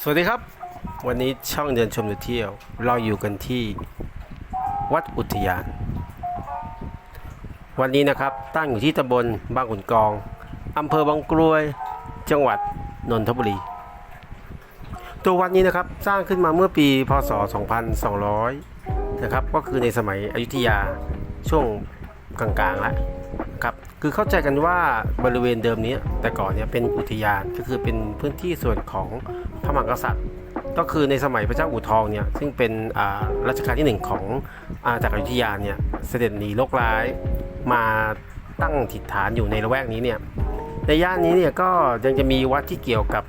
สวัสดีครับ วันนี้ช่องเดินชมเดินเที่ยว เราอยู่กันที่วัดอุทยาน วันนี้นะครับตั้งอยู่ที่ตำบลบางขุนกองอำเภอบางกรวย จังหวัดนนทบุรี ตัววัดนี้นะครับสร้างขึ้นมาเมื่อปีพศ 2200 นะครับ ก็คือในสมัยอยุธยาช่วงกลางๆแล้ว คือเข้าใจกันว่าบริเวณเดิมนี้แต่ก่อนเนี่ยเป็นอุทยานก็คือเป็นพื้นที่ส่วนของพระมหากษัตริย์ ก็คือในสมัยพระเจ้าอู่ทองเนี่ยซึ่งเป็นรัชกาลที่หนึ่งของอาจากอยุธยาเนี่ยเสด็จหนีโรคร้ายมาตั้งถิ่นฐานอยู่ในละแวกนี้เนี่ยในย่านนี้เนี่ยก็ยังจะมีวัดที่เกี่ยวกับ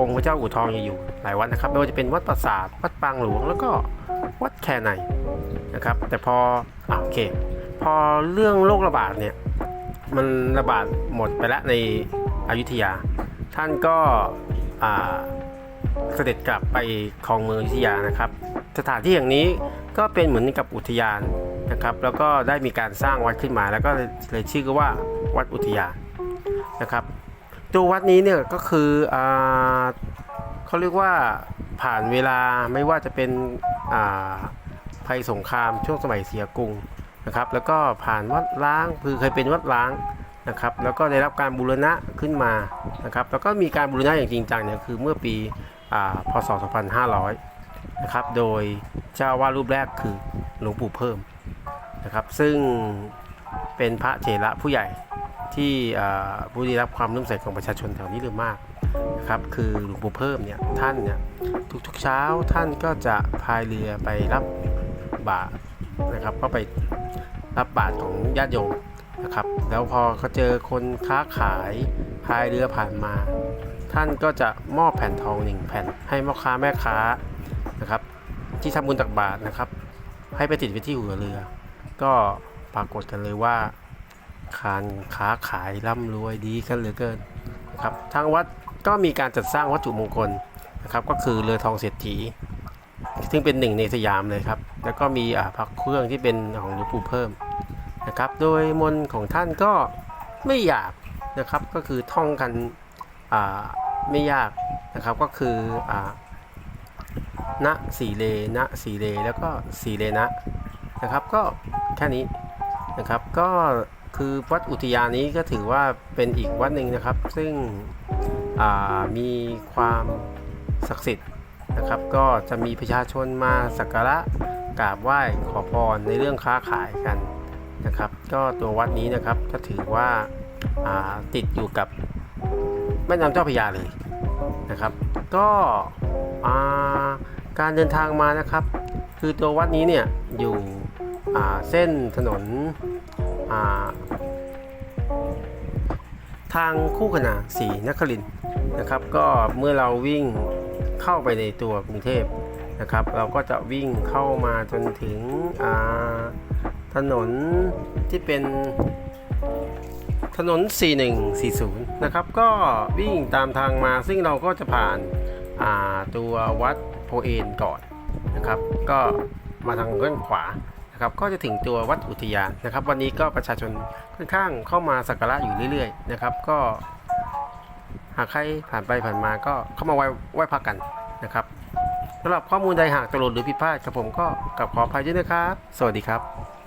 องค์พระเจ้าอู่ทองอยู่หลายวัดนะครับไม่ว่าจะเป็นวัดปราสาทวัดปางหลวง แล้วก็วัดแคในนะครับ แต่พออโอเค พอเรื่องโรคระบาดเนี่ย มันระบาดหมดไปแล้วในอยุธยา ท่านก็เสด็จกลับไปคลองเมืองอยุธยานะครับ สถานที่อย่างนี้ก็เป็นเหมือนกับอุทยานนะครับ แล้วก็ได้มีการสร้างวัดขึ้นมา แล้วก็เลยชื่อก็ว่าวัดอุทยานนะครับ ตัววัดนี้เนี่ยก็คืออเขาเรียกว่าผ่านเวลาไม่ว่าจะเป็นอ่าภัยสงครามช่วงสมัยเสียกรุง นะครับ แล้วก็ผ่านวัดล้างคือเคยเป็นวัดล้างนะครับ แล้วก็ได้รับการบูรณะขึ้นมานะครับ แล้วก็มีการบูรณะอย่างจริงจังเนี่ยคือเมื่อปีอพศ 2500 นะครับ โดยเจ้าวาดรูปแรกคือหลวงปู่เพิ่มนะครับ ซึ่งเป็นพระเถระผู้ใหญ่ที่ผู้ได้รับความร่วมใสของประชาชนแถวนี้เลยมากนะครับคือหลวงปู่เพิ่มเนี่ยท่านเนี่ยทุกๆเช้าท่านก็จะพายเรือไปรับบาตรนะครับ ก็ไป รับบาตรของญาติโยมนะครับ แล้วพอเขาเจอคนค้าขายพายเรือผ่านมา ท่านก็จะมอบแผ่นทองหนึ่งแผ่นให้พ่อค้าแม่ค้านะครับ ที่ทำบุญตักบาตรนะครับ ให้ไปติดไว้ที่หัวเรือ ก็ปรากฏกันเลยว่าการค้าขายร่ำรวยดีกันเหลือเกินนะครับทางวัดก็มีการจัดสร้างวัตถุมงคลนะครับ ก็คือเรือทองเศรษฐี ซึ่งเป็นหนึ่งในสยามเลยครับ แล้วก็มีอ่าพระเครื่องที่เป็นของหลวงปู่เพิ่ม นะครับ โดยมนต์ของท่านก็ไม่ยาบนะครับ ก็คือท่องกันอ่าไม่ยากนะครับ ก็คืออ่าณสีเลณสีเล แล้วก็สีเลนะนะครับ ก็แค่นี้นะครับ ก็คือวัดอุทยานนี้ก็ถือว่าเป็นอีกวัดหนึ่งนะครับ ซึ่งอ่ามีความศักดิ์สิทธิ์นะครับ ก็จะมีประชาชนมาสักการะกราบไหว้ขอพรในเรื่องค้าขายกัน นะครับ ก็ตัววัดนี้นะครับก็ถือว่าาติดอยู่กับแม่น้ำเจ้าพระยาเลยนะครับ ก็าการเดินทางมานะครับ คือตัววัดนี้เนี่ยอยู่เส้นถนนาทางคู่ขนานสีนครินนะครับ ก็เมื่อเราวิ่งเข้าไปในตัวกรุงเทพนะครับ เราก็จะวิ่งเข้ามาจนถึงอ่า ถนนที่เป็นถนน 4140 นะครับ ก็วิ่งตามทางมาซึ่งเราก็จะผ่านาตัววัดโพเอนก่อนนะครับ ก็มาทางด้านขวานะครับ ก็จะถึงตัววัดอุทยานนะครับ วันนี้ก็ประชาชนค่อนข้างเข้ามาสักการะอยู่เรื่อยๆนะครับ ก็หากใครผ่านไปผ่านมาก็เข้ามาไหว้ไหว้พระกันนะครับสำหรับข้อมูลใดหากตกหล่นหรือผิดพลาดกับผมก็กลับขออภัยด้วยนะครับ สวัสดีครับ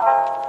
you